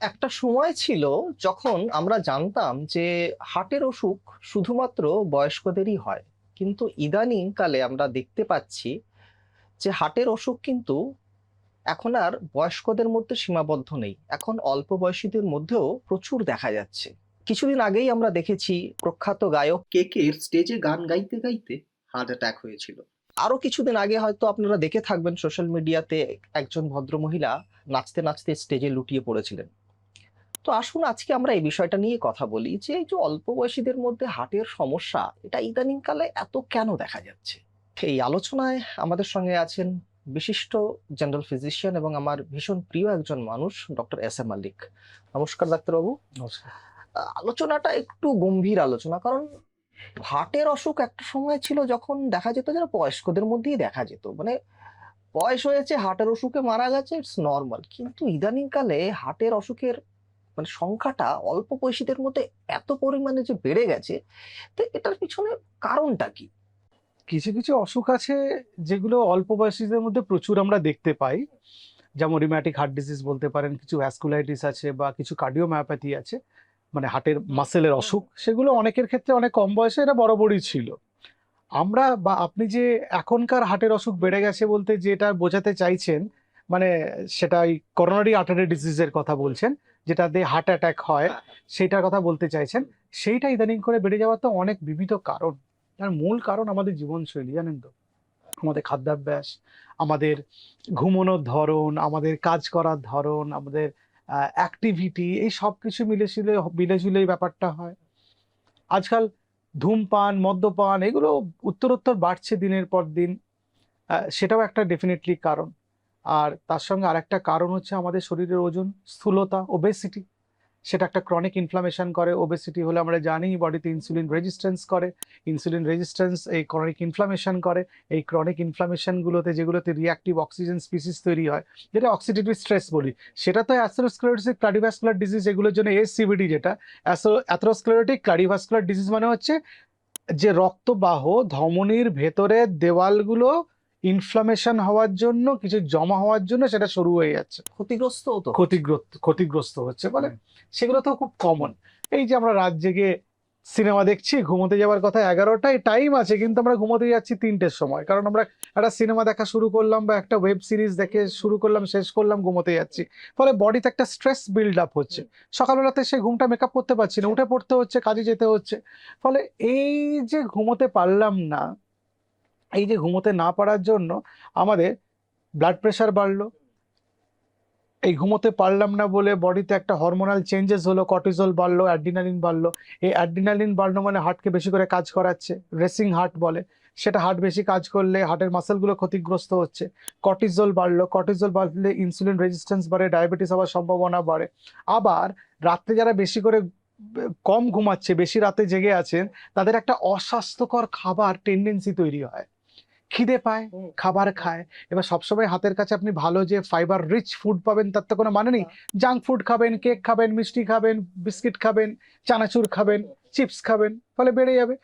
একটা সময় ছিল যখন আমরা জানতাম যে হার্টের অসুখ শুধুমাত্র বয়স্কদেরই হয়। কিন্তু ইদানিং কালে আমরা দেখতে পাচ্ছি যে হার্টের অসুখ কিন্তু এখন আর বয়স্কদের মধ্যে সীমাবদ্ধ নেই। এখন অল্প বয়সীদের মধ্যেও প্রচুর দেখা যাচ্ছে। কিছুদিন আগেই আমরা দেখেছি প্রখ্যাত গায়ক কেকের স্টেজে গান গাইতে গাইতে হার্ট অ্যাটাক হয়েছিল। আরও কিছুদিন আগে হয়তো আপনারা দেখে থাকবেন সোশ্যাল মিডিয়াতে একজন ভদ্রমহিলা নাচতে নাচতে স্টেজে লুটিয়ে পড়েছিলেন। তো আসুন আজকে আমরা এই বিষয়টা নিয়ে কথা বলি যে এই যে অল্প বয়সীদের মধ্যে হার্টের সমস্যা এটা ইদানিংকালে এত কেন দেখা যাচ্ছে? এই আলোচনায় আমাদের সঙ্গে আছেন বিশিষ্ট জেনারেল ফিজিশিয়ান এবং আমার ভীষণ প্রিয় একজন মানুষ ডক্টর এস এম মালিক নমস্কার ডাক্তারবাবু। নমস্কার। আলোচনাটা একটু গম্ভীর আলোচনা কারণ হার্টের অসুখ একটা সময় ছিল যখন দেখা যেত যেন বয়স্কদের মধ্যেই দেখা যেত। মানে বয়স হয়েছে হার্টের অসুখে মারা গেছে ইটস নর্মাল কিন্তু ইদানিংকালে হার্টের অসুখের মানে সংখ্যাটা অল্প বয়সীদের মধ্যে এত পরিমাণে যে বেড়ে গেছে তো এটার পিছনে কারণটা কি? কিছু কিছু অসুখ আছে যেগুলো অল্প বয়সীদের মধ্যে প্রচুর আমরা দেখতে পাই। যেমন রিম্যাটিক হার্ট ডিজিজ বলতে পারেন কিছু ভ্যাসকুলাইটিস আছে বা কিছু কার্ডিওমায়োপ্যাথি আছে মানে হার্টের মাসেলের অসুখ। সেগুলো অনেকের ক্ষেত্রে অনেক কম বয়সে এটা বরাবরই ছিল। আমরা বা আপনি যে এখনকার হার্টের অসুখ বেড়ে গেছে বলতে যেটা বোঝাতে চাইছেন মানে সেটা এই করোনারি আর্টারি ডিজিজের কথা বলছেন যেটাতে হার্ট অ্যাটাক হয় সেইটার কথা বলতে চাইছেন সেইটা ইদানিং করে বেড়ে যাওয়ার তো অনেক বিবিধ কারণ। তার মূল কারণ আমাদের জীবনশৈলী জানেন তো? আমাদের খাদ্যাভ্যাস আমাদের ঘুমানোর ধরন আমাদের কাজ করার ধরন আমাদের অ্যাক্টিভিটি এই সব কিছু মিলে ঝিলে মিলে ঝুলে এই ব্যাপারটা হয়। আজকাল ধূমপান মদ্যপান এগুলো উত্তরোত্তর বাড়ছে দিনের পর দিন। সেটাও একটা ডেফিনেটলি কারণ। আর তার সঙ্গে আরেকটা কারণ হচ্ছে আমাদের শরীরের ওজন, স্থূলতা ওবেসিটি সেটা একটা ক্রনিক ইনফ্লামেশন করে। ওবেসিটি হলে আমরা জানি বডিতে ইনসুলিন রেজিস্ট্যান্স করে। ইনসুলিন রেজিস্ট্যান্স এই ক্রনিক ইনফ্লামেশন করে। এই ক্রনিক ইনফ্লামেশনগুলোতে যেগুলোতে রিয়াক্টিভ অক্সিজেন স্পিসিস তৈরি হয়, যেটা অক্সিডেটিভ স্ট্রেস বলি, সেটা তো অ্যাথেরোস্ক্লেরোটিক কার্ডিওভাস্কুলার ডিজিজ এগুলোর জন্য এসিবিডি যেটা। অ্যাথেরোস্ক্লেরোটিক কার্ডিওভাস্কুলার ডিজিজ মানে হচ্ছে যে রক্তবাহ, ধমনির ভেতরের দেওয়ালগুলো ইনফ্লামেশন হওয়ার জন্য কিছু জমা হওয়ার জন্য সেটা শুরু হয়ে যাচ্ছে। ক্ষতিগ্রস্ত তো ক্ষতিগ্রস্ত ক্ষতিগ্রস্ত হচ্ছে বলে সেগুলো তো খুব কমন এই যে আমরা রাত জেগে সিনেমা দেখছি ঘুমোতে যাওয়ার কথা এগারোটায় টাইম আছে কিন্তু আমরা ঘুমোতে যাচ্ছি তিনটের সময়। কারণ আমরা একটা সিনেমা দেখা শুরু করলাম বা একটা ওয়েব সিরিজ দেখে শুরু করলাম শেষ করলাম ঘুমোতে যাচ্ছি। ফলে বডিতে একটা স্ট্রেস বিল্ড আপ হচ্ছে। সকালবেলাতে সে ঘুমটা মেকআপ করতে পারছি না উঠে পড়তে হচ্ছে কাজে যেতে হচ্ছে। ফলে এই যে ঘুমোতে পারলাম না এই যে ঘুমোতে না পারার জন্য আমাদের ব্লাড প্রেশার বাড়লো। এই ঘুমোতে পারলাম না বলে বডিতে একটা হরমোনাল চেঞ্জেস হলো কর্টিজল বাড়লো অ্যাড্রিনালিন বাড়লো। এই অ্যাড্রিনালিন বাড়লো মানে হার্টকে বেশি করে কাজ করাচ্ছে রেসিং হার্ট বলে। সেটা হার্ট বেশি কাজ করলে হার্টের মাসেলগুলো ক্ষতিগ্রস্ত হচ্ছে। কর্টিজল বাড়লো কর্টিজল বাড়লে ইনসুলিন রেজিস্ট্যান্স বাড়ে ডায়াবেটিস হওয়ার সম্ভাবনা বাড়ে। আবার রাত্রে যারা বেশি করে কম ঘুমাচ্ছে, বেশি রাতে জেগে আছেন, তাদের একটা অস্বাস্থ্যকর খাবার টেন্ডেন্সি তৈরি হয়। খিদে পায় খাবার খায়। এবার সবসময় হাতের কাছে আপনি ভালো যে ফাইবার রিচ ফুড পাবেন তার তো কোনো মানে নেই। জাঙ্ক ফুড খাবেন কেক খাবেন মিষ্টি খাবেন বিস্কিট খাবেন চানাচুর খাবেন চিপস খাবেন ফলে বেড়ে যাবে।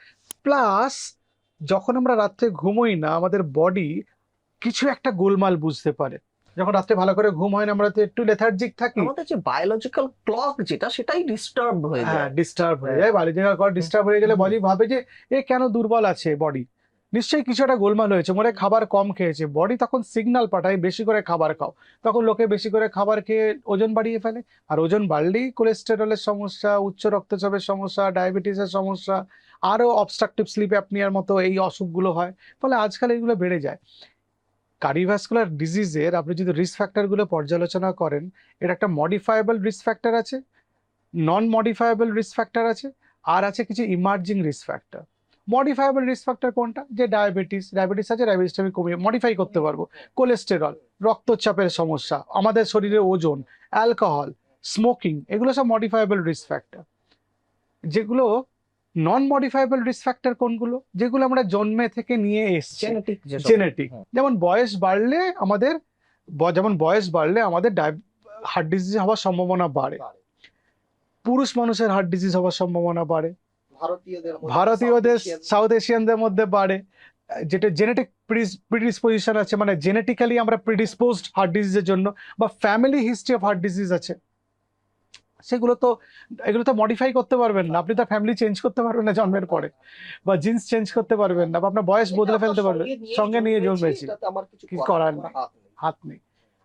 প্লাস যখন আমরা রাত্রে ঘুমোই না আমাদের বডি কিছু একটা গোলমাল বুঝতে পারে। যখন রাত্রে ভালো করে ঘুম হয় না আমরা তো একটু লেথার্জিক থাকি। আমাদের যে বায়োলজিক্যাল ক্লক যেটা সেটাই ডিস্টার্ব হয়ে হ্যাঁ যায়। ডিস্টার্ব হয়ে হ্যাঁ। যায়। বায়োলজিক্যাল কর ডিস্টার্ব হয়ে গেলে বডি ভাবে যে এ কেন দুর্বল আছে বডি নিশ্চয়ই কিছু একটা গোলমাল হয়েছে, মনে খাবার কম খেয়েছে। বডি তখন সিগনাল পাঠায়, বেশি করে খাবার খাও। তখন লোকে বেশি করে খাবার খেয়ে ওজন বাড়িয়ে ফেলে। আর ওজন বাড়লেই কোলেস্টেরলের সমস্যা, উচ্চ রক্তচাপের সমস্যা ডায়াবেটিসের সমস্যা, আরও অবস্ট্রাকটিভ স্লিপ অ্যাপনিয়ার মতো এই অসুখগুলো হয়। ফলে আজকাল এগুলো বেড়ে যায়। কার্ডিওভাস্কুলার ডিজিজের আপনি যদি রিস্ক ফ্যাক্টরগুলো পর্যালোচনা করেন, এর একটা মডিফায়েবল রিস্ক ফ্যাক্টর আছে নন মডিফায়েবল রিস্ক ফ্যাক্টর আছে, আর আছে কিছু emerging risk factor modifiable risk factor কোনটা? যে ডায়াবেটিস ডায়াবেটিস আছে ডায়াবেটিসটা আমি কমিয়ে মডিফাই করতে পারব। কোলেস্টেরল রক্তচাপের সমস্যা আমাদের শরীরে ওজন অ্যালকোহল স্মোকিং এগুলো সব মডিফায়েবল রিস্ক ফ্যাক্টর যেগুলো নন মডিফায়েবল রিস্ক ফ্যাক্টর কোনগুলো? যেগুলো আমরা জন্মে থেকে নিয়ে এসছি। জেনেটিক জেনেটিক যেমন বয়স বাড়লে আমাদের যেমন বয়স বাড়লে আমাদের হার্ট ডিজিজ হওয়ার সম্ভাবনা বাড়ে। পুরুষ মানুষের হার্ট ডিজিজ হওয়ার সম্ভাবনা বাড়ে। ভারতীয়দের সাউথ এশিয়ানদের মধ্যে বাড়ে। যেটা জেনেটিক প্রিডিসপোজিশন আছে মানে জেনেটিক্যালি আমরা প্রিডিসপোজড হার্ট ডিজিজের জন্য বা family history of heart disease আছে। সেগুলো তো এগুলো তো মডিফাই করতে পারবেন না। আপনি তো ফ্যামিলি চেঞ্জ করতে পারবেন না জন্মের পরে। বা জিন্স চেঞ্জ করতে পারবেন না। বা আপনার বয়স বদলে ফেলতে পারবেন। সঙ্গে নিয়ে জন্মেছি। কিছু করার নেই। হাত নেই।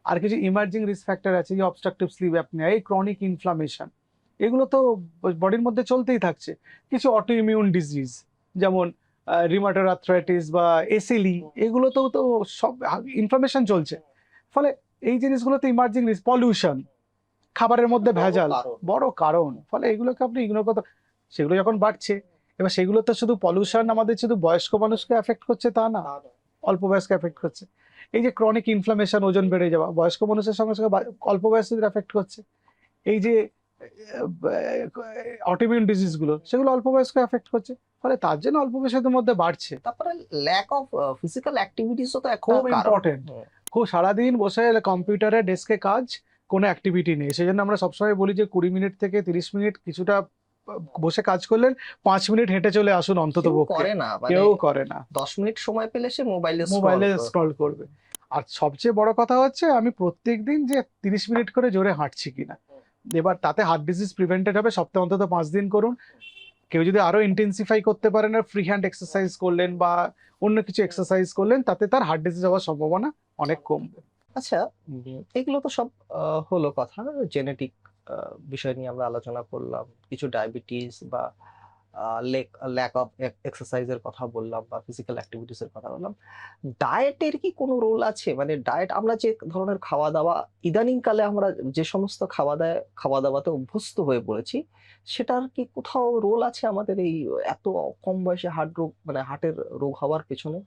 আর কিছু ইমার্জিং রিস্ক ফ্যাক্টর আছে যে অবস্ট্রাকটিভ স্লিপ অ্যাপনিয়া এই ক্রনিক ইনফ্লামেশন এগুলো তো বডির মধ্যে চলতেই থাকছে। কিছু অটো ইমিউন ডিজিজ যেমন রিমাটোর আর্থ্রাইটিস বা এসিলি এগুলোতেও তো সব ইনফ্লামেশন চলছে। ফলে এই জিনিসগুলোতে ইমার্জিং পলিউশন খাবারের মধ্যে ভেজাল। বড় কারণ। ফলে এগুলোকে আপনি ইগনোর করতে সেগুলো যখন বাড়ছে এবার সেগুলো তো শুধু পলিউশন আমাদের শুধু বয়স্ক মানুষকে এফেক্ট করছে তা না তা অল্প বয়সকে এফেক্ট করছে। এই যে ক্রনিক ইনফ্লামেশন ওজন বেড়ে যাওয়া বয়স্ক মানুষের সঙ্গে সঙ্গে অল্প বয়সীদের এফেক্ট করছে। এই যে অটোমিউন ডিজিজগুলো সেগুলো অল্প বয়স্ক এফেক্ট করছে। ফলে তার জন্য অল্প বয়সের মধ্যে বাড়ছে। তারপরে ল্যাক অফ ফিজিক্যাল অ্যাক্টিভিটিসও তো খুব ইম্পর্টেন্ট খুব সারাদিন বসে কম্পিউটারে ডেস্কে কাজ কোনো অ্যাক্টিভিটি নেই। সেই জন্য আমরা সবসময় বলি যে কুড়ি মিনিট থেকে তিরিশ মিনিট কিছুটা বসে কাজ করলেন পাঁচ মিনিট হেঁটে চলে আসুন অন্তত করে না মানে কেউ করে না। দশ মিনিট সময় পেলে সে মোবাইলে মোবাইলে স্ক্রল করবে। আর সবচেয়ে বড় কথা হচ্ছে আমি প্রত্যেক দিন যে তিরিশ মিনিট করে জোরে হাঁটছি কিনা। এবার তাতে হার্ট ডিজিজ প্রিভেন্টেড হবে সপ্তাহে অন্তত পাঁচ দিন করুন। কেউ যদি আরও ইন্টেন্সিফাই করতে পারেন আর ফ্রি হ্যান্ড এক্সারসাইজ করলেন বা অন্য কিছু এক্সারসাইজ করলেন তাতে তার হার্ট ডিজিজ হওয়ার সম্ভাবনা অনেক কমবে। আচ্ছা এগুলো তো সব হলো কথা জেনেটিক বিষয় নিয়ে আমরা আলোচনা করলাম। কিছু ডায়াবেটিস বা ল্যাক অফ এক্সারসাইজের কথা বললাম বা ফিজিক্যাল অ্যাক্টিভিটিস এর কথা বললাম। ডায়েটের কি কোনো রোল আছে? মানে ডায়েট আমরা যে ধরনের খাওয়া দাওয়া ইদানিং কালে আমরা যে সমস্ত খাওয়া দাওয়া খাওয়া দাওয়াতে অভ্যস্ত হয়ে পড়েছি, সেটার কি কোথাও রোল আছে আমাদের এই এত কম বয়সে হার্ট রোগ মানে হার্টের রোগ হওয়ার পেছনে?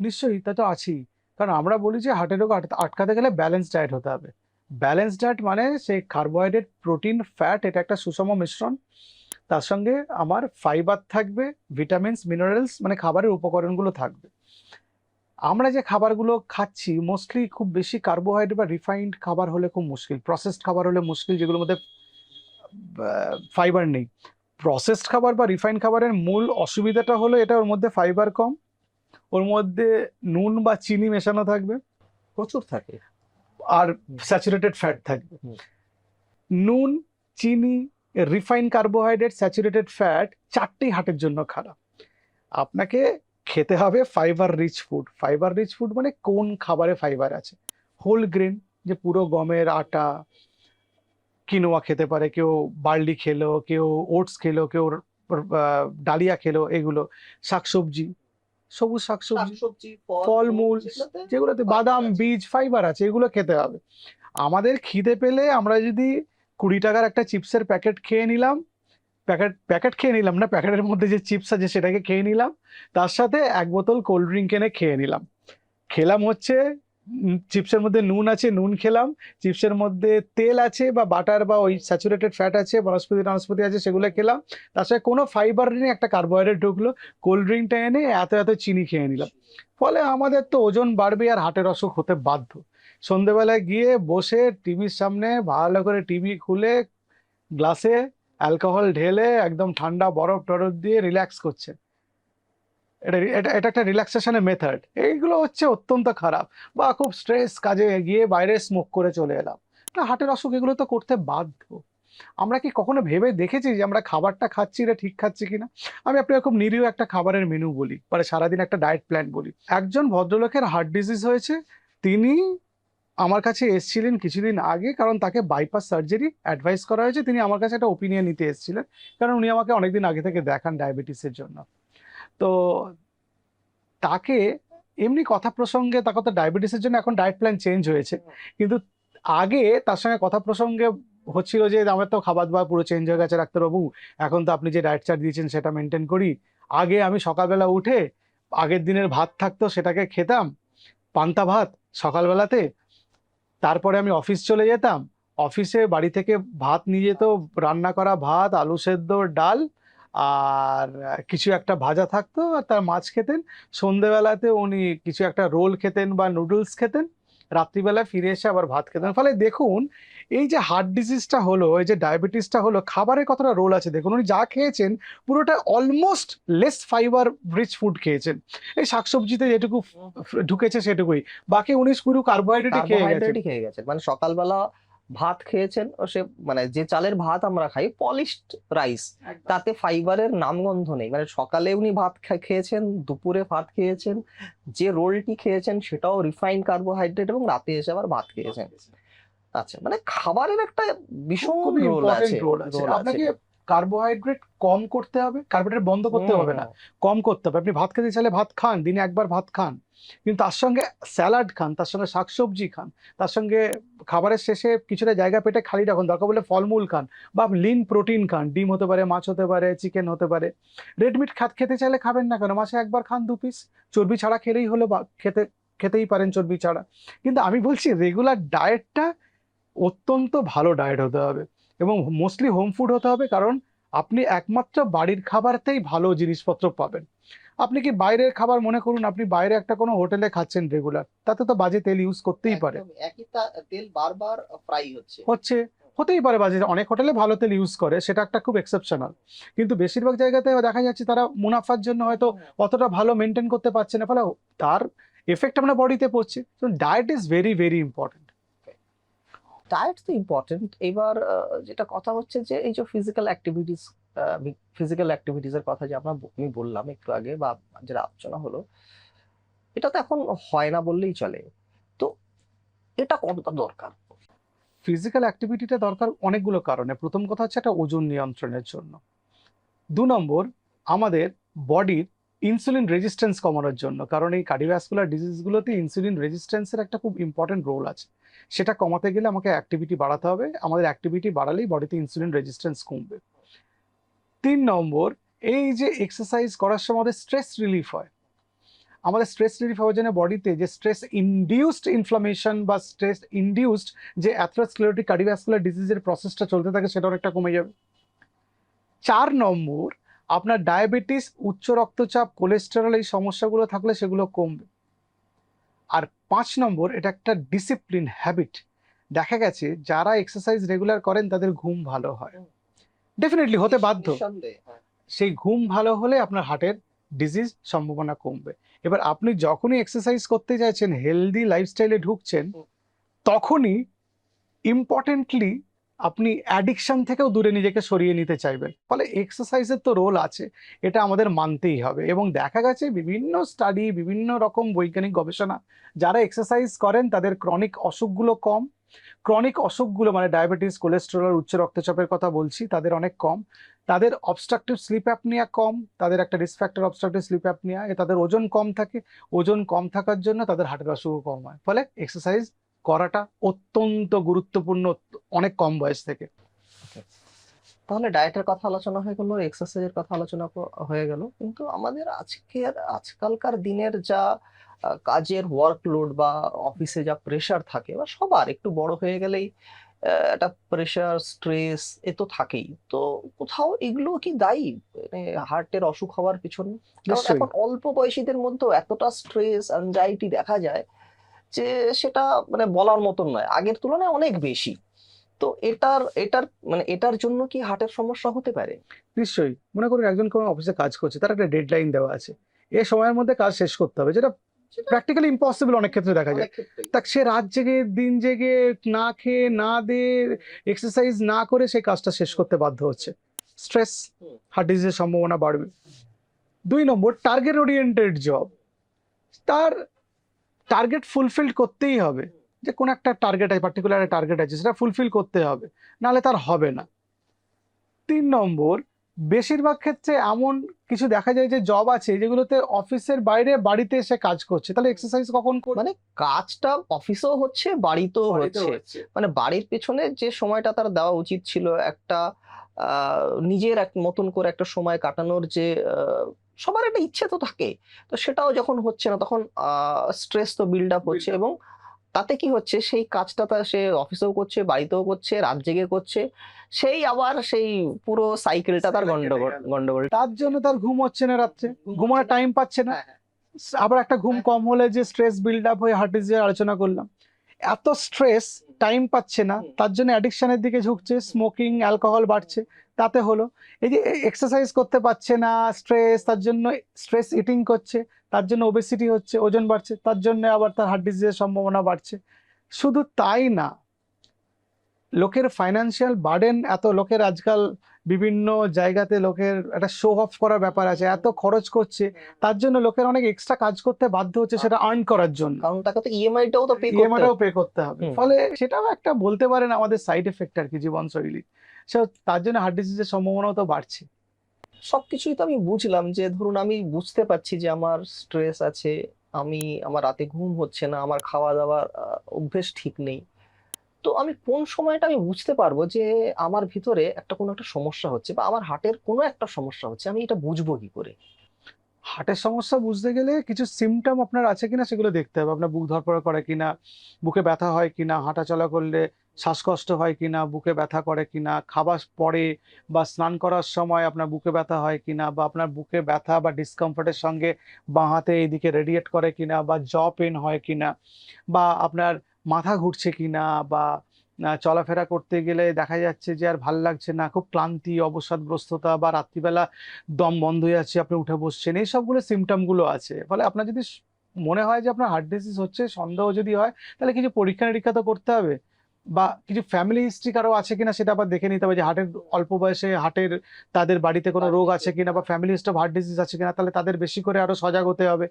নিশ্চয়ই, তা তো আছেই। কারণ আমরা বলি যে হার্টের রোগ আটকাতে গেলে ব্যালেন্স ডায়েট হতে হবে। ব্যালেন্স ডায়েট মানে সেই কার্বোহাইড্রেট প্রোটিন ফ্যাট এটা একটা সুষম মিশ্রণ। তার সঙ্গে আমার ফাইবার থাকবে ভিটামিনস মিনারেলস মানে খাবারের উপকরণগুলো থাকবে। আমরা যে খাবারগুলো খাচ্ছি মোস্টলি খুব বেশি কার্বোহাইড্রেট বা রিফাইন্ড খাবার হলে খুব মুশকিল। প্রসেসড খাবার হলে মুশকিল যেগুলোর মধ্যে ফাইবার নেই। প্রসেসড খাবার বা রিফাইন্ড খাবারের মূল অসুবিধাটা হলো এটা ওর মধ্যে ফাইবার কম ওর মধ্যে নুন বা চিনি মেশানো থাকবে। প্রচুর থাকে। আর স্যাচুরেটেড ফ্যাট থাকবে। নুন চিনি রিফাইন কার্বোহাইড্রেট স্যাচুরেটেড ফ্যাট চারটেই হার্টের জন্য খারাপ। আপনাকে খেতে হবে fibre rich food fibre rich food মানে কোন খাবারে ফাইবার আছে? হোল গ্রেন যে পুরো গমের আটা কিনোয়া খেতে পারে কেউ বার্লি খেলো কেউ ওটস খেলো কেউ ডালিয়া খেলো এগুলো। শাকসবজি সবুজ শাকসবজি শাকসবজি ফলমূল, যেগুলোতে বাদাম বীজ ফাইবার আছে এগুলো খেতে হবে। আমাদের খিদে পেলে আমরা যদি কুড়ি টাকার একটা চিপসের প্যাকেট খেয়ে নিলাম। প্যাকেট প্যাকেট খেয়ে নিলাম না, প্যাকেটের মধ্যে যে চিপস আছে সেটাকে খেয়ে নিলাম। তার সাথে এক বোতল কোল্ড ড্রিঙ্ক এনে খেয়ে নিলাম। খেলাম হচ্ছে চিপসের মধ্যে নুন আছে, নুন খেলাম। চিপসের মধ্যে তেল আছে বা বাটার বা ওই স্যাচুরেটেড ফ্যাট আছে, বনস্পতি, টনস্পতি আছে, সেগুলো খেলাম। তার সাথে কোনো ফাইবার নেই, একটা কার্বোহাইড্রেট ঢুকলো। কোল্ড ড্রিঙ্কটা এনে এত এত চিনি খেয়ে নিলাম। ফলে আমাদের তো ওজন বাড়বে আর হার্টের অসুখ হতে বাধ্য। সন্ধেবেলায় গিয়ে বসে টিভির সামনে ভালো করে টিভি খুলে গ্লাসে অ্যালকোহল ঢেলে একদম ঠান্ডা বরফ টরফ দিয়ে রিল্যাক্স করছে। এটা এটা এটা একটা রিল্যাক্সেশনের মেথড এইগুলো হচ্ছে অত্যন্ত খারাপ। বা খুব স্ট্রেস কাজে গিয়ে বাইরে স্মোক করে চলে এলাম। না হার্টের অসুখ এগুলো তো করতে বাধ্য। আমরা কি কখনো ভেবে দেখেছি যে আমরা খাবারটা খাচ্ছি, এটা ঠিক খাচ্ছি কিনা? আমি আপনাকে খুব নিরীহ একটা খাবারের মেনু বলি পরে সারাদিন একটা ডায়েট প্ল্যান বলি। একজন ভদ্রলোকের হার্ট ডিজিজ হয়েছে, তিনি আমার কাছে এসেছিলেন কিছুদিন আগে কারণ তাকে বাইপাস সার্জারি অ্যাডভাইস করা হয়েছে। তিনি আমার কাছে একটা ওপিনিয়ন নিতে এসেছিলেন। কারণ উনি আমাকে অনেকদিন আগে থেকে দেখান ডায়াবেটিসের জন্য। তো তাকে এমনি কথা প্রসঙ্গে তাকে তো ডায়াবেটিসের জন্য এখন ডায়েট প্ল্যান চেঞ্জ হয়েছে। কিন্তু আগে তার সঙ্গে কথা প্রসঙ্গে হচ্ছিল যে, আমার তো খাবার দাবার পুরো চেঞ্জ হয়ে গেছে ডাক্তারবাবু। এখন তো আপনি যে ডায়েট চার্ট দিয়েছেন সেটা মেনটেন করি। আগে আমি সকালবেলা উঠে আগের দিনের ভাত থাকতো সেটাকে খেতাম। পান্তা ভাত সকালবেলাতে তারপরে আমি অফিস চলে যেতাম। অফিসে বাড়ি থেকে ভাত নিয়ে যেত, রান্না করা ভাত, আলু সেদ্ধ, ডাল, আর কিছু একটা ভাজা থাকতো, আর তার মাছ খেতেন। সন্ধেবেলাতে উনি কিছু একটা রোল খেতেন বা নুডলস খেতেন। রাত্রিবেলা ফিরে এসে আবার ভাত খেতেন ফলে দেখুন এই যে হার্ট ডিজিজটা হলো এই যে ডায়াবেটিসটা হলো খাবারের কতটা রোল আছে? দেখুন উনি যা খেয়েছেন পুরোটা almost less fibre rich food খেয়েছেন। এই শাকসবজিতে যেটুকু ঢুকেছে সেটুকুই। বাকি উনি কুড়ি কার্বোহাইড্রেট খেয়ে গেছে মানে সকালবেলা ভাত খেয়েছেন ও সে মানে যে চালের ভাত আমরা খাই পলিশড রাইস তাতে ফাইবারের নামগন্ধ নেই। মানে সকালে উনি ভাত খেয়েছেন দুপুরে ভাত খেয়েছেন যে রোলটি খেয়েছেন সেটাও রিফাইন্ড কার্বোহাইড্রেট এবং রাতে এসে আবার ভাত খেয়েছেন। আচ্ছা মানে খাবারের একটা ভীষণ রোল আছে। আপনাকে কার্বোহাইড্রেট কম করতে হবে কার্বোহাইড্রেট বন্ধ করতে হবে না। কম করতে হবে। আপনি ভাত খেতে চাইলে ভাত খান দিনে একবার ভাত খান। কিন্তু তার সঙ্গে স্যালাড খান তার সঙ্গে শাকসবজি খান তার সঙ্গে খাবারের শেষে কিছুটা জায়গা পেটে খালি রাখুন। দরকার বলে ফলমূল খান বা লিন প্রোটিন খান ডিম হতে পারে মাছ হতে পারে চিকেন হতে পারে। রেড মিট খাত খেতে চাইলে খাবেন না কেন? মাসে একবার খান দু পিস চর্বি ছাড়া খেলেই হলো বা খেতে খেতেই পারেন চর্বি ছাড়া। কিন্তু আমি বলছি রেগুলার ডায়েটটা অত্যন্ত ভালো ডায়েট হতে হবে। এবং মোস্টলি হোম ফুড হতে হবে কারণ আপনি একমাত্র বাড়ির খাবারতেই ভালো জিনিসপত্র পাবেন। আপনি কি বাইরের খাবার মনে করুন আপনি বাইরে একটা কোনো হোটেলে খাচ্ছেন রেগুলার তাতে তো বাজে তেল ইউজ করতেই পারে। একই তেল বারবার ফ্রাই হচ্ছে। হচ্ছে হতেই পারে বাজে অনেক হোটেলে ভালো তেল ইউজ করে সেটা একটা খুব এক্সেপশনাল কিন্তু বেশিরভাগ জায়গাতে দেখা যাচ্ছে তারা মুনাফার জন্য হয়তো অতটা ভালো মেনটেন করতে পারছে না ফলে তার এফেক্ট আমরা বডিতে পড়ছে। Diet is very very important diet তো ইম্পর্টেন্ট এবার যেটা কথা হচ্ছে যে এই যে ফিজিক্যাল অ্যাক্টিভিটিস ফিজিক্যাল অ্যাক্টিভিটিস এর কথা যে আমরা আমি বললাম একটু আগে বা যেটা আলোচনা হলো, এটা তো এখন হয় না বললেই চলে। তো এটা কতটা দরকার? ফিজিক্যাল অ্যাক্টিভিটিটা দরকার অনেকগুলো কারণে। প্রথম কথা হচ্ছে একটা ওজন নিয়ন্ত্রণের জন্য। দু নম্বর, আমাদের বডির ইনসুলিন রেজিস্ট্যান্স কমানোর জন্য, কারণ এই কার্ডিওভ্যাসকুলার ডিজিজগুলোতে ইনসুলিন রেজিস্ট্যান্সের একটা খুব ইম্পর্টেন্ট রোল আছে। সেটা কমাতে গেলে আমাকে অ্যাক্টিভিটি বাড়াতে হবে, আমাদের অ্যাক্টিভিটি বাড়ালেই বডিতে ইনসুলিন রেজিস্ট্যান্স কমবে। তিন নম্বর, এই যে এক্সারসাইজ করার সময় আমাদের স্ট্রেস রিলিফ হয়। আমাদের স্ট্রেস রিলিফ হওয়ার জন্য বডিতে যে স্ট্রেস ইনডিউসড ইনফ্লামেশন বা স্ট্রেস ইনডিউসড যে অ্যাথ্রোস্ক্লেরোটিক কার্ডিওভ্যাসকুলার ডিজিজের প্রসেসটা চলতে থাকে, সেটা অনেকটা কমে যাবে। চার নম্বর আপনার ডায়াবেটিস উচ্চ রক্তচাপ কোলেস্টেরল এই সমস্যাগুলো থাকলে সেগুলো কমবে। আর পাঁচ নম্বর এটা একটা ডিসিপ্লিন হ্যাবিট দেখা গেছে যারা এক্সারসাইজ রেগুলার করেন তাদের ঘুম ভালো হয়। ডেফিনেটলি হতে বাধ্য। হ্যাঁ। সেই ঘুম ভালো হলে আপনার হার্টের ডিজিজ সম্ভাবনা কমবে। এবার আপনি যখনই এক্সারসাইজ করতে চাইছেন হেলদি লাইফস্টাইলে ঢুকছেন তখনই ইম্পর্টেন্টলি আপনি অ্যাডিকশন থেকেও দূরে নিজেকে সরিয়ে নিতে চাইবেন। ফলে এক্সারসাইজের তো রোল আছে, এটা আমাদের মানতেই হবে। এবং দেখা গেছে বিভিন্ন স্টাডি বিভিন্ন রকম বৈজ্ঞানিক গবেষণা, যারা এক্সারসাইজ করেন, তাদের ক্রনিক অসুখগুলো কম। ক্রনিক অসুখগুলো মানে ডায়াবেটিস কোলেস্টেরল উচ্চ রক্তচাপের কথা বলছি, তাদের অনেক কম। তাদের অবস্ট্রাকটিভ স্লিপ অ্যাপনিয়া কম, তাদের একটা risk factor obstructive sleep apnea তাদের ওজন কম থাকে। ওজন কম থাকার জন্য তাদের হার্টের অসুখও কম হয়। ফলে এক্সারসাইজ করাটা অত্যন্ত গুরুত্বপূর্ণ অনেক কম বয়স থেকে। তাহলে ডায়েটের কথা আলোচনা হয়ে গেল এক্সারসাইজের কথা আলোচনা হয়ে গেল কিন্তু আমাদের আজকের আজকালকার দিনের যা কাজের ওয়ার্কলোড বা অফিসে যা প্রেশার থাকে বা সবার একটু বড় হয়ে গেলেই একটা প্রেশার স্ট্রেস এ তো থাকেই। তো কোথাও এগুলো কি দায়ী? মানে হার্টের অসুখ হওয়ার পিছনে? কারণ এখন অল্প বয়সীদের মধ্যেও এতটা স্ট্রেস অ্যাংজাইটি দেখা যায় যে সেটা মানে বলার মতন নয়। আগের তুলনায় অনেক বেশি। তো এটার এটার মানে এটার জন্য কি হার্টের সমস্যা হতে পারে? নিশ্চয়ই। মনে করুন একজন কোনো অফিসে কাজ করছে তার একটা ডেডলাইন দেওয়া আছে। এ সময়ের মধ্যে কাজ শেষ করতে হবে যেটা প্র্যাকটিক্যালি ইম্পসিবল অনেক ক্ষেত্রে দেখা যায়। তা সে রাত জেগে দিন জেগে না খেয়ে না দে এক্সারসাইজ না করে সেই কাজটা শেষ করতে বাধ্য হচ্ছে। স্ট্রেস হার্ট ডিজিজের সম্ভাবনা বাড়বে। দুই নম্বর টার্গেট ওরিয়েন্টেড জব তার টার্গেট ফুলফিল করতেই হবে। যে কোন একটা টার্গেট আছে পার্টিকুলার টার্গেট আছে সেটা ফুলফিল করতে হবে নাহলে তার হবে না। তিন নম্বর বেশিরভাগ ক্ষেত্রে এমন কিছু দেখা যায় যে জব আছে যেগুলোতে অফিসের বাইরে বাড়িতে এসে কাজ করছে। তাহলে এক্সারসাইজ কখন করবে? মানে কাজটা অফিসেও হচ্ছে বাড়িতেও হচ্ছে। মানে বাড়ির পেছনে যে সময়টা তার দেওয়া উচিত ছিল একটা নিজের এক মতন করে একটা সময় কাটানোর যে আহ, সবার একটা ইচ্ছে তো থাকে। তো সেটাও যখন হচ্ছে না তখন স্ট্রেস তো বিল্ড আপ হচ্ছে এবং তাতে কি হচ্ছে সেই কাজটা তার সে অফিসেও করছে বাড়িতেও করছে রাত জেগে করছে সেই আবার সেই পুরো সাইকেলটা তার গন্ডগোল গন্ডগোল। তার জন্য তার ঘুম হচ্ছে না রাত্রে। ঘুমানোর টাইম পাচ্ছে না। হ্যাঁ, আবার একটা ঘুম হ্যাঁ। কম হলে যে স্ট্রেস বিল্ড আপ হয়ে হার্ট ডিজিজের আলোচনা করলাম। এত স্ট্রেস টাইম পাচ্ছে না। তার জন্য অ্যাডিকশনের দিকে ঝুঁকছে স্মোকিং অ্যালকোহল বাড়ছে। তাতে হলো। এই যে এক্সারসাইজ করতে পারছে না স্ট্রেস তার জন্য স্ট্রেস ইটিং করছে তার জন্য ওবেসিটি হচ্ছে ওজন বাড়ছে তার জন্য আবার তার হার্ট ডিজিজের সম্ভাবনা বাড়ছে। শুধু তাই না লোকের ফাইন্যান্সিয়াল বার্ডেন এত লোকের আজকাল বিভিন্ন জায়গাতে লোকের একটা শো অফ করার ব্যাপার আছে এত খরচ করছে তার জন্য লোকের অনেক এক্সট্রা কাজ করতে বাধ্য হচ্ছে সেটা আর্ন করার জন্য। কারণ তাকে তো ইএমআইটাও তো পে করতে ইএমআইটাও পে করতে হবে। ফলে সেটাও একটা বলতে পারেন আমাদের সাইড এফেক্ট আর কি জীবনশৈলী। সো তার জন্য হার্ট ডিজিজের সম্ভাবনাও তো বাড়ছে। সবকিছুই তো আমি বুঝলাম যে ধরুন আমি বুঝতে পারছি যে আমার স্ট্রেস আছে আমি আমার রাতে ঘুম হচ্ছে না আমার খাওয়া দাওয়ার অভ্যেস ঠিক নেই। তো আমি কোন সময়টা আমি বুঝতে পারব যে আমার ভিতরে একটা কোনো একটা সমস্যা হচ্ছে বা আমার হার্টের কোনো একটা সমস্যা হচ্ছে আমি এটা বুঝব কি করে? হার্টের সমস্যা বুঝতে গেলে কিছু সিমটম আপনার আছে কিনা সেগুলো দেখতে হবে। আপনার বুক ধরপড়া করে কিনা বুকে ব্যথা হয় কিনা হাঁটা চলা করলে শ্বাসকষ্ট হয় কিনা, বুকে ব্যথা করে কিনা, খাবার পরে বা স্নান করার সময় আপনার বুকে ব্যথা হয় কিনা বা আপনার বুকে ব্যথা বা ডিসকমফর্টের সঙ্গে বাঁ হাতে এইদিকে রেডিয়েট করে কিনা বা জ পেন হয় কিনা বা আপনার মাথা ঘুরছে কিনা বা চলাফেরা করতে গেলে দেখা যাচ্ছে যে আর ভালো লাগছে না, খুব ক্লান্তি, অবসাদগ্রস্ততা বা রাত্রিবেলা দম বন্ধ হয়ে যাচ্ছে আপনি উঠে বসছেন, এই সবগুলো সিমটমগুলো আছে। ফলে আপনার যদি মনে হয় যে আপনার হার্ট ডিজিজ হচ্ছে, সন্দেহ যদি হয়, তাহলে কিছু পরীক্ষা নিরীক্ষা তো করতে হবে। বা কিছু ফ্যামিলি হিস্ট্রি কারও আছে কিনা সেটা আবার দেখে নিতে হবে যে হার্টের অল্প বয়সে হার্টের তাদের বাড়িতে কোনো রোগ আছে কিনা বা family history of heart disease আছে কিনা, তাহলে তাদের বেশি করে আরও সজাগ হতে হবে।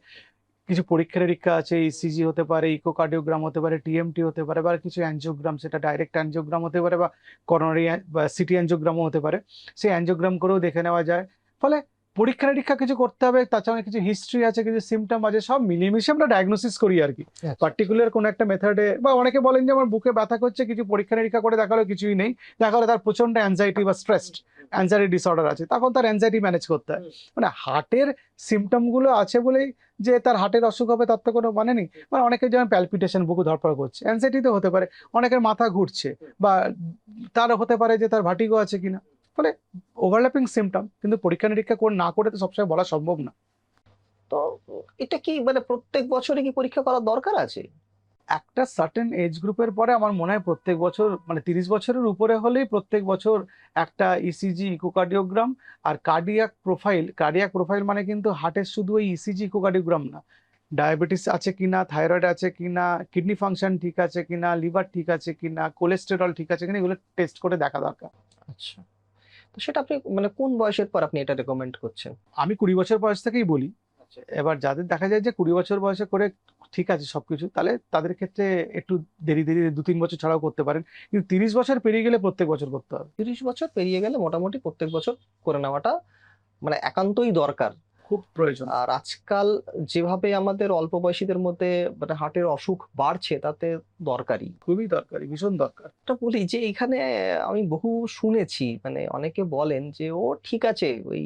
কিছু পরীক্ষা নিরীক্ষা আছে ইসিজি হতে পারে ইকোকার্ডিওগ্রাম হতে পারে টিএমটি হতে পারে বা কিছু অ্যানজিওগ্রাম সেটা ডাইরেক্ট অ্যানজিওগ্রাম হতে পারে বা করোনারি বা সিটি অ্যানজিওগ্রামও হতে পারে। সেই অ্যানজিওগ্রাম করেও দেখে নেওয়া যায়। ফলে পরীক্ষা নিরীক্ষা কিছু করতে হবে তাছাড়া কিছু হিস্ট্রি আছে কিছু সিমটম আছে সব মিলিয়ে আমরা ডায়াগনোসিস করি আর কি। পার্টিকুলার কোনো একটা মেথডে বা অনেকে বলেন যে আমার বুকে ব্যথা করছে কিছু পরীক্ষা নিরীক্ষা করে দেখাল কিছুই নেই। দেখা হলো তার প্রচণ্ড অ্যাংজাইটি বা স্ট্রেসড অ্যাংজাইটি ডিসঅর্ডার আছে তখন তার অ্যাংজাইটি ম্যানেজ করতে হয়। মানে হার্টের সিমটমগুলো আছে বলেই যে তার হার্টের অসুখ হবে তার তো কোনো মানে নেই। মানে অনেকের যেমন প্যালপিটেশন বুকু ধরপড় করছে অ্যাংজাইটি তো হতে পারে। অনেকের মাথা ঘুরছে বা তার হতে পারে যে তার ভাটিগো আছে কিনা। ফলে ওভারল্যাপিং সিমটম কিন্তু পরীক্ষা নিরীক্ষা করে না করে তো সবসময় বলা সম্ভব না। তো এটা কি মানে প্রত্যেক বছরে কি পরীক্ষা করার দরকার আছে? একটা সার্টেন এজ গ্রুপের পরে আমার মনে হয় প্রত্যেক বছর মানে তিরিশ বছরের উপরে হলেই প্রত্যেক বছর একটা E ইসিজি ইকোকার্ডিওগ্রাম আর কার্ডিয়াক প্রোফাইল কার্ডিয়াক প্রোফাইল মানে কিন্তু হার্টের শুধু ওই ইসিজি ইকোকার্ডিওগ্রাম না। ডায়াবেটিস আছে কিনা থাইরয়েড আছে কিনা কিডনি ফাংশন ঠিক আছে কিনা লিভার ঠিক আছে কিনা কোলেস্টেরল ঠিক আছে কিনা এগুলো টেস্ট করে দেখা দরকার। আচ্ছা। তো সেটা আপনি মানে কোন বয়সের পর আপনি এটা রেকমেন্ড করছেন? আমি কুড়ি বছর বয়স থেকেই বলি। এবার যাদের দেখা যায় যে কুড়ি বছর বয়সে করে ঠিক আছে সবকিছু তাহলে তাদের ক্ষেত্রে একটু দেরি দেরি দু তিন বছর ছাড়াও করতে পারেন। কিন্তু তিরিশ বছর পেরিয়ে গেলে প্রত্যেক বছর করতে হবে। তিরিশ বছর পেরিয়ে গেলে মোটামুটি প্রত্যেক বছর করে নেওয়াটা মানে একান্তই দরকার। খুব প্রয়োজন। আর আজকাল যেভাবে আমাদের অল্প বয়সীদের মধ্যে মানে হার্টের অসুখ বাড়ছে তাতে দরকারি। খুবই দরকারি ভীষণ দরকার। একটা বলি যে এখানে আমি বহু শুনেছি মানে অনেকে বলেন যে ও ঠিক আছে ওই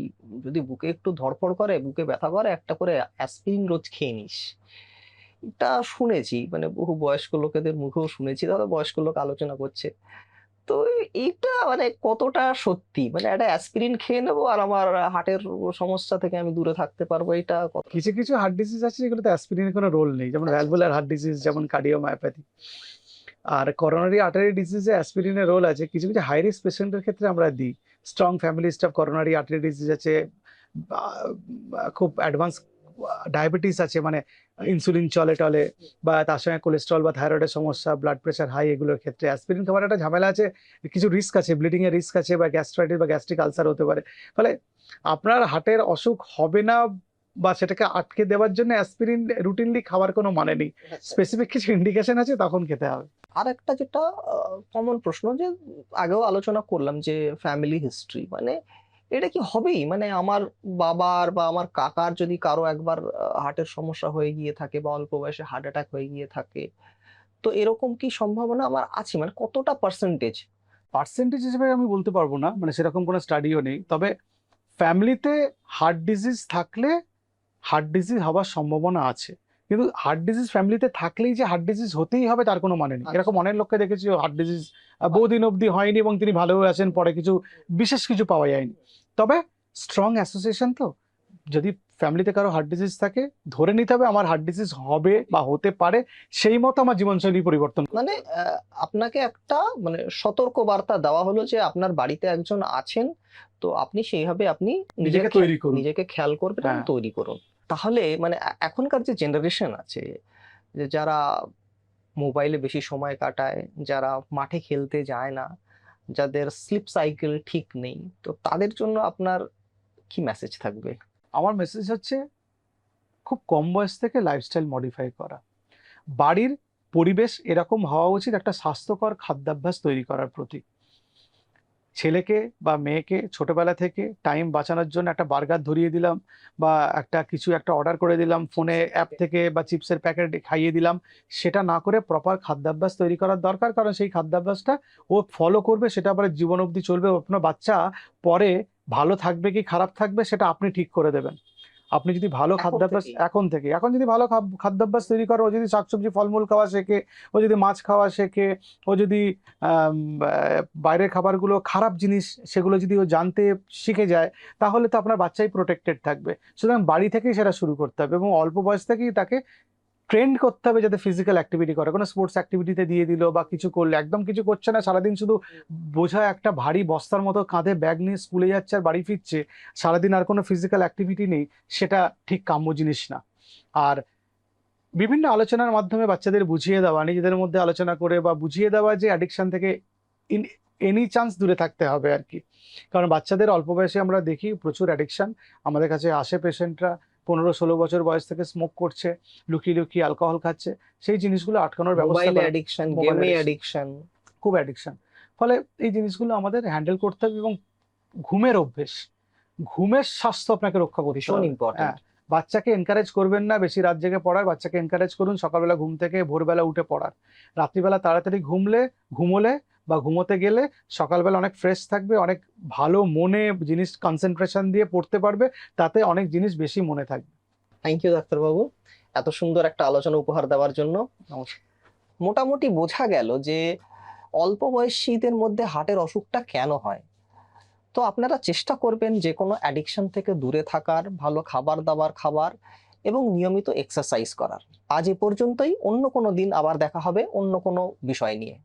যদি বুকে একটু ধড়ফড় করে বুকে ব্যথা করে একটা করে অ্যাসপিরিন রোজ খেয়ে নিস। এটা শুনেছি মানে বহু বয়স্ক লোকেদের মুখেও শুনেছি তারা বয়স্ক লোক আলোচনা করছে। তো এইটা মানে কতটা সত্যি? মানে একটা অ্যাসপিরিন খেয়ে নেব আর আমার হার্টের সমস্যা থেকে আমি দূরে থাকতে পারব এটা কিছু কিছু হার্ট ডিজিজ আছে যেগুলোতে অ্যাসপিরিনের কোনো রোল নেই। যেমন ভ্যালভুলার হার্ট ডিজিজ যেমন কার্ডিওমায়োপ্যাথি আর করোনারি আর্টারি ডিজিজে অ্যাসপিরিনের রোল আছে। কিছু কিছু হাই রিস্ক পেশেন্টের ক্ষেত্রে আমরা দিই। Strong family staff coronary artery disease আছে খুব অ্যাডভান্স ডায়াবেটিস আছে। মানে ইনসুলিন চলে টলে বা তার সঙ্গে কোলেস্ট্রল বা থাইরয়েডের সমস্যা ব্লাড প্রেশার হাই এগুলোর ক্ষেত্রে অ্যাসপিরিন খাবার একটা ঝামেলা আছে কিছু রিস্ক আছে ব্লিডিং এর রিস্ক আছে বা গ্যাস্ট্রাইটিস বা গ্যাস্ট্রিক আলসার হতে পারে। ফলে আপনার হার্টের অসুখ হবে না বা সেটাকে আটকে দেওয়ার জন্য অ্যাসপিরিন রুটিনলি খাওয়ার কোনো মানে নেই। স্পেসিফিক কিছু ইন্ডিকেশন আছে তখন খেতে হবে। আর একটা যেটা কমন প্রশ্ন যে আগেও আলোচনা করলাম যে ফ্যামিলি হিস্ট্রি মানে এটা কি হবেই? মানে আমার বাবার বা আমার কাকার যদি কারও একবার হার্টের সমস্যা হয়ে গিয়ে থাকে বা অল্প বয়সে হার্ট অ্যাটাক হয়ে গিয়ে থাকে, তো এরকম কি সম্ভাবনা আমার আছে? মানে কতটা পার্সেন্টেজ পার্সেন্টেজ হিসেবে আমি বলতে পারব না মানে সেরকম কোনো স্টাডিও নেই। তবে ফ্যামিলিতে হার্ট ডিজিজ থাকলে হার্ট ডিজিজ হওয়ার সম্ভাবনা আছে। কিন্তু হার্ট ডিজিজ ফ্যামিলিতে থাকলেই যে হার্ট ডিজিজ হতেই হবে তার কোনো মানে নেই। আচ্ছা। এরকম অনেক লোককে দেখেছি হার্ট ডিজিজ বহুদিন অবধি হয়নি এবং তিনি ভালো আছেন পরে কিছু বিশেষ কিছু পাওয়া যায়নি। তবে স্ট্রং অ্যাসোসিয়েশন তো। যদি ফ্যামিলিতে কারও হার্ট ডিজিজ থাকে ধরে নিতে হবে আমার হার্ট ডিজিজ হবে বা হতে পারে সেই মতো আমার জীবনশৈলী পরিবর্তন মানে আপনাকে একটা মানে সতর্ক বার্তা দেওয়া হলো যে আপনার বাড়িতে একজন আছেন তো আপনি সেইভাবে আপনি নিজেকে তৈরি করুন। নিজেকে খেয়াল করবেন হ্যাঁ। তৈরি করুন। তাহলে মানে এখনকার যে জেনারেশন আছে, যে যারা মোবাইলে বেশি সময় কাটায়, যারা মাঠে খেলতে যায় না, যাদের স্লিপ সাইকেল ঠিক নেই, তো তাদের জন্য আপনার কি মেসেজ থাকবে? আমার মেসেজ হচ্ছে, খুব কম বয়স থেকে লাইফস্টাইল মডিফাই করা। বাড়ির পরিবেশ এরকম হওয়া উচিত, একটা স্বাস্থ্যকর খাদ্যাভ্যাস তৈরি করার প্রতি। ছেলেকে বা মেয়েকে ছোটবেলা থেকে টাইম বাঁচানোর জন্য একটা বার্গার ধরিয়ে দিলাম বা একটা কিছু একটা অর্ডার করে দিলাম ফোনে অ্যাপ থেকে বা চিপসের প্যাকেট খাইয়ে দিলাম। সেটা না করে প্রপার খাদ্যাভ্যাস তৈরি করার দরকার কারণ সেই খাদ্যাভ্যাসটা ও ফলো করবে সেটা আবার জীবন অবধি চলবে। আপনার বাচ্চা পরে ভালো থাকবে কি খারাপ থাকবে সেটা আপনি ঠিক করে দেবেন। আপনি যদি ভালো খাদ্যাভ্যাস এখন থেকে এখন যদি ভালো খাদ্যাভ্যাস তৈরি করে ও যদি শাকসবজি ফলমূল খাওয়া শেখে ও যদি মাছ খাওয়া শেখে ও যদি আহ, বাইরের খাবারগুলো খারাপ জিনিস সেগুলো যদি ও জানতে শিখে যায় তাহলে তো আপনার বাচ্চাই প্রোটেক্টেড থাকবে। সুতরাং বাড়ি থেকেই সেটা শুরু করতে হবে এবং অল্প বয়স থেকেই তাকে ট্রেন্ড করতে হবে যাতে ফিজিক্যাল অ্যাক্টিভিটি করে। কোনো স্পোর্টস অ্যাক্টিভিটিতে দিয়ে দিল বা কিছু করলে। একদম কিছু করছে না, সারাদিন শুধু বোঝা একটা ভারী বস্তার মতো কাঁধে ব্যাগ নিয়ে স্কুলে যাচ্ছে আর বাড়ি ফিরছে। সারাদিন আর কোনো ফিজিক্যাল অ্যাক্টিভিটি নেই, সেটা ঠিক কাম্য জিনিস না। আর বিভিন্ন আলোচনার মাধ্যমে বাচ্চাদের বুঝিয়ে দেওয়া, নিজেদের মধ্যে আলোচনা করে বা বুঝিয়ে দেওয়া যে অ্যাডিকশন থেকে ইন এনি চান্স দূরে থাকতে হবে আর কি। কারণ বাচ্চাদের অল্প বয়সে আমরা দেখি প্রচুর অ্যাডিকশান আমাদের কাছে আসে পেশেন্টরা পনেরো ষোলো বছর বয়স থেকে স্মোক করছে লুকিয়ে লুকিয়ে অ্যালকোহল খাচ্ছে সেই জিনিসগুলো আটকানোর ব্যবস্থা মোবাইল করা অ্যাডিকশন গেমে অ্যাডিকশন খুব অ্যাডিকশন ফলে এই জিনিসগুলো আমাদের হ্যান্ডেল করতে হবে এবং ঘুমের অভ্যেস ঘুমের স্বাস্থ্য আপনাকে রক্ষা করতে ভীষণ ইম্পর্টেন্ট। বাচ্চাকে এনকারেজ করবেন না বেশি রাত জেগে পড়ার বাচ্চাকে এনকারেজ করুন সকালবেলা ঘুম থেকে ভোরবেলা উঠে পড়ার। রাত্রিবেলা তাড়াতাড়ি ঘুমলে ঘুমোলে বা ঘুমোতে গেলে সকালবেলা অনেক ফ্রেশ থাকবে অনেক ভালো মনে জিনিস কনসেন্ট্রেশন দিয়ে পড়তে পারবে তাতে অনেক জিনিস বেশি মনে থাকবে। থ্যাংক ইউ ডাক্তারবাবু। এত সুন্দর একটা আলোচনা উপহার দেওয়ার জন্য। নমস্কার। মোটামুটি বোঝা গেল যে অল্প বয়সীদের মধ্যে হার্টের অসুখটা কেন হয়? তো আপনারা চেষ্টা করবেন যে কোনো অ্যাডিকশন থেকে দূরে থাকার, ভালো খাবার দাবার খাবার এবং নিয়মিত এক্সারসাইজ করার। আজ এ পর্যন্তই, অন্য কোনো দিন আবার দেখা হবে অন্য কোনো বিষয় নিয়ে।